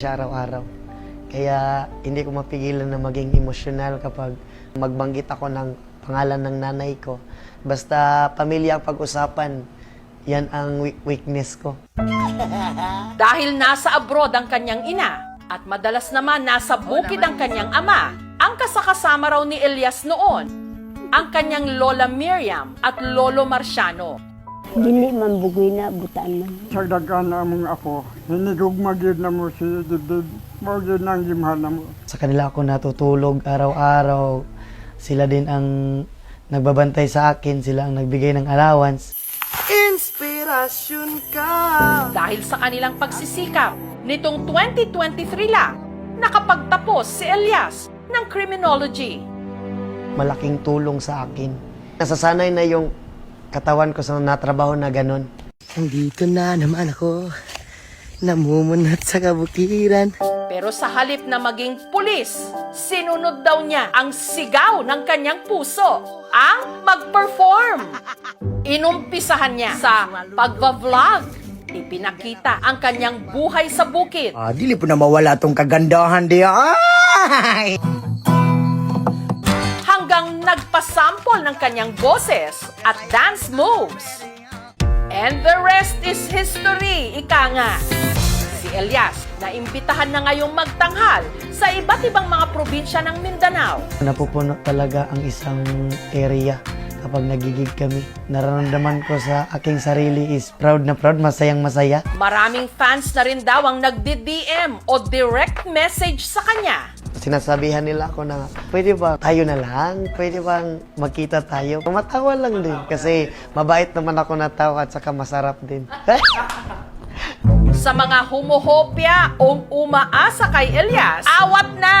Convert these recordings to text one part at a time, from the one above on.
siya araw-araw. Kaya hindi ko mapigilan na maging emosyonal kapag magbanggit ako ng pangalan ng nanay ko. Basta pamilya ang pag-usapan, yan ang weak- weakness ko. Dahil nasa abroad ang kanyang ina at madalas naman nasa bukid ang kanyang ama, ang kasakasama raw ni Elias noon, ang kanyang lola Miriam at lolo Marciano. Dili man bugoy na butaan man. Sa dagan na mong ako, hinigugmag yun na mo si Dibdib. Mo yun ang gimhan na mo. Sa kanila ako natutulog araw-araw. Sila din ang nagbabantay sa akin, sila ang nagbigay ng allowance. Inspirasyon ka Dahil sa kanilang pagsisikap, nitong 2023 lang, nakapagtapos si Elias ng criminology. Malaking tulong sa akin. Nasasanay na yung katawan ko sa natrabaho na ganun. Andito na naman ako Namumunat sa kabukiran Pero sa halip na maging pulis, sinunod daw niya ang sigaw ng kanyang puso, ang mag-perform. Inumpisahan niya sa pagva-vlog. Ipinakita ang kanyang buhay sa bukid. Ah, dili po na mawala tong kagandahan di ay hanggang nagpasample ng kanyang boses at dance moves. And the rest is history, ika nga. Si Elias na imbitahan na ngayong magtanghal sa iba't ibang mga probinsya ng Mindanao. Napupuno talaga ang isang area kapag nagigig kami. Nararamdaman ko sa aking sarili is proud na proud, masayang masaya. Maraming fans na rin daw ang nagdi-DM o direct message sa kanya. Sinasabihan nila ako na, pwede ba tayo na lang? Pwede bang magkita tayo? Matawa lang din kasi mabait naman ako na tao at saka masarap din. Sa mga humuhopya o umaasa kay Elias, awat na!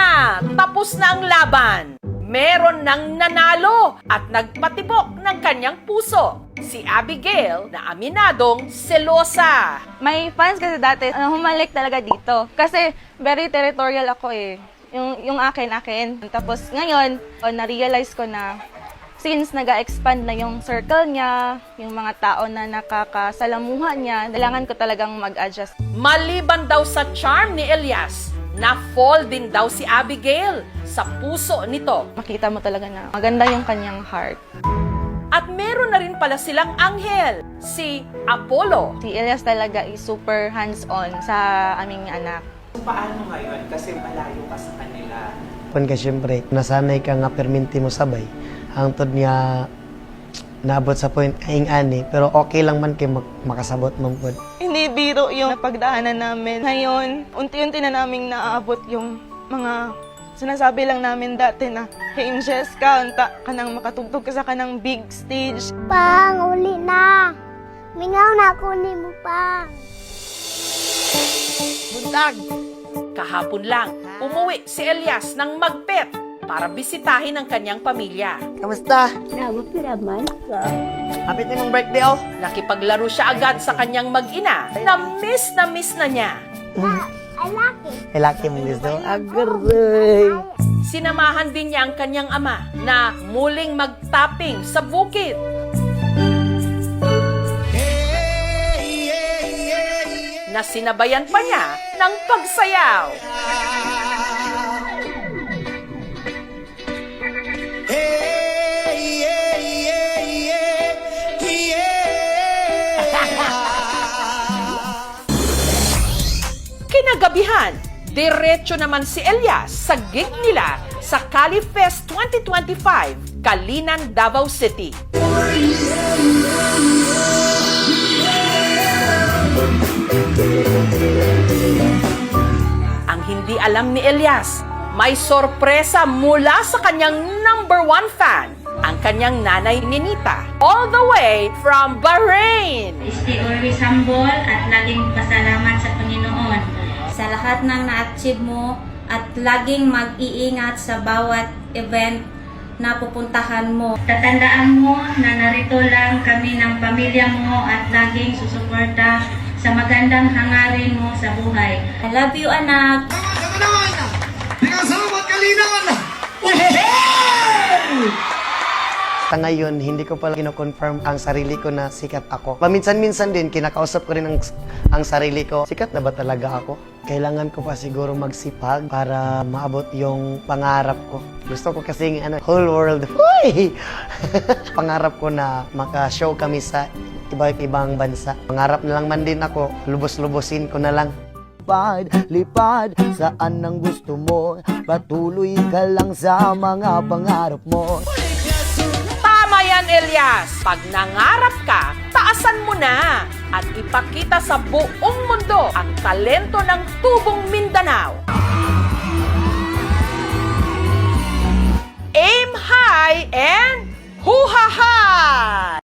Tapos na ang laban! Meron nang nanalo at nagpatibok ng kanyang puso. Si Abigail na aminadong selosa. May fans kasi dati, uh, humalik talaga dito. Kasi very territorial ako eh. Yung, yung akin, akin. Tapos ngayon, oh, na-realize ko na since nag expand na yung circle niya, yung mga tao na nakakasalamuha niya, kailangan ko talagang mag-adjust. Maliban daw sa charm ni Elias, na-fall din daw si Abigail sa puso nito. Makita mo talaga na maganda yung kanyang heart. At meron na rin pala silang anghel, si Apollo. Si Elias talaga is super hands-on sa aming anak. Paano ngayon? Kasi malayo ka sa kanila. Kung ka syempre, nasanay ka nga perminti mo sabay. Hangtod niya naabot sa point kaing ani, pero okay lang man kay mag- makasabot man pod. Hindi biro yung napagdaanan namin. Ngayon, unti-unti na naming naaabot yung mga sinasabi lang namin dati na, Hey, Jessica, unta ka nang makatugtog ka sa kanang big stage. Pang, uli na. Mingaw na ako ni mo, pang. Kahapon lang, umuwi si Elias ng Magpet para bisitahin ang kanyang pamilya. Kamusta? Nagupiraman ka. Happy na mong birthday oh. Nakipaglaro siya agad sa kanyang mag-ina na miss na miss na niya. I like it. Ay, laki mo gusto. Agaray. Sinamahan din niya ang kanyang ama na muling magtapping sa bukid. Na sinabayan pa niya ng pagsayaw. Kinagabihan, diretso naman si Elias sa gig nila sa Cali Fest 2025, Kalinan, Davao City. Hindi alam ni Elias, may sorpresa mula sa kanyang number one fan, ang kanyang nanay Ninita, all the way from Bahrain. Stay always humble at laging pasalamat sa Panginoon sa lahat ng na-achieve mo at laging mag-iingat sa bawat event na pupuntahan mo. Tatandaan mo na narito lang kami ng pamilya mo at laging susuporta sa magandang hangarin mo sa buhay. I love you, anak! Sa ngayon, hindi ko pala kino-confirm ang sarili ko na sikat ako. Paminsan-minsan din, kinakausap ko rin ang, ang sarili ko. Sikat na ba talaga ako? Kailangan ko pa siguro magsipag para maabot yung pangarap ko. Gusto ko kasing ano, whole world. Uy! pangarap ko na maka-show kami sa iba't ibang bansa. Pangarap na lang man din ako, lubos-lubosin ko na lang. Lipad, lipad, saan ang gusto mo? Patuloy ka lang sa mga pangarap mo. Yan, Elias. Pag nangarap ka, taasan mo na at ipakita sa buong mundo ang talento ng tubong Mindanao. Aim high and huha